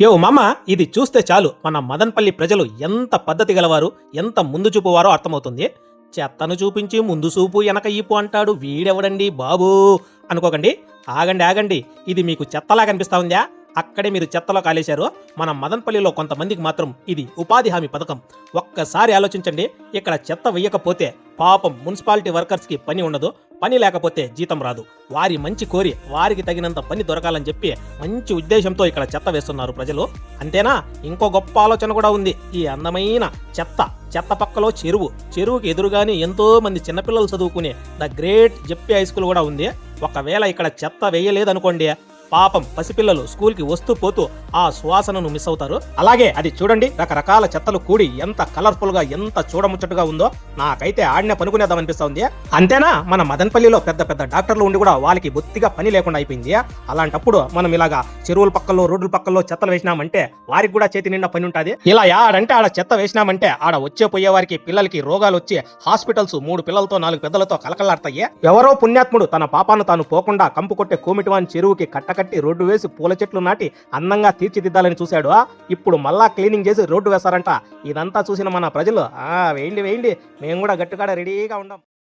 యో మామ ఇది చూస్తే చాలు. మన మదన్పల్లి ప్రజలు ఎంత పద్ధతి గలవారు ఎంత ముందు చూపువారో అర్థమవుతుంది. చెత్తను చూపించి ముందు చూపు వెనక ఈపు అంటాడు వీడెవడండి బాబూ? అనుకోకండి. ఆగండి ఆగండి. ఇది మీకు చెత్తలా కనిపిస్తా ఉందా? అక్కడే మీరు చెత్తలో కాలేశారు మన మదన్పల్లిలో కొంతమందికి మాత్రం ఇది ఉపాధి హామీ పథకం. ఒక్కసారి ఆలోచించండి ఇక్కడ చెత్త వేయకపోతే పాపం మున్సిపాలిటీ వర్కర్స్కి పని ఉండదు పని లేకపోతే జీతం రాదు. వారి మంచి కోరి వారికి తగినంత పని దొరకాలని చెప్పి మంచి ఉద్దేశంతో ఇక్కడ చెత్త వేస్తున్నారు ప్రజలు. అంతేనా? ఇంకో గొప్ప ఆలోచన కూడా ఉంది. ఈ అందమైన చెత్త చెత్త పక్కలో చెరువు చెరువుకి ఎదురుగానే ఎంతో మంది చిన్నపిల్లలు చదువుకునే the great J P high school కూడా ఉంది. ఒకవేళ ఇక్కడ చెత్త వేయలేదనుకోండి పాపం పసిపిల్లలు స్కూల్కి వస్తూ పోతూ ఆ సువాసనను మిస్ అవుతారు. అలాగే అది చూడండి రకరకాల చెత్తలు కూడి ఎంత కలర్ఫుల్గా ఎంత చూడముచ్చటగా ఉందో నాకైతే ఆడిన పనుకునేద్దాం అనిపిస్తుంది అంతేనా? మన మదన్పల్లిలో పెద్ద పెద్ద డాక్టర్లు ఉండి కూడా వాళ్ళకి బొత్తిగా పని లేకుండా అయిపోయింది. అలాంటప్పుడు మనం ఇలాగా చెరువుల పక్కల్లో రోడ్ల పక్కల్లో చెత్తలు వేసినామంటే వారికి కూడా చేతి నిండా పని ఉంటుంది. ఇలా ఆడంటే ఆడ చెత్త వేసినామంటే ఆడ వచ్చే పోయే వారికి పిల్లలకి రోగాలు వచ్చి హాస్పిటల్స్ మూడు పిల్లలతో నాలుగు పెద్దలతో కలకలాడతాయి ఎవరో పుణ్యాత్ముడు తన పాపాను తాను పోకుండా కంపు కొట్టే కోమిటివాన్ చెరువుకి కట్టకట్టి రోడ్డు వేసి పూల చెట్లు నాటి అందంగా తీర్చిదిద్దాలని చూశాడు. ఇప్పుడు మళ్ళా క్లీనింగ్ చేసి రోడ్డు వేస్తారంట ఇదంతా చూసిన మన ప్రజలు ఆ వేయండి వేయండి. మేము కూడా గట్టుకాడ రెడీగా ఉండం.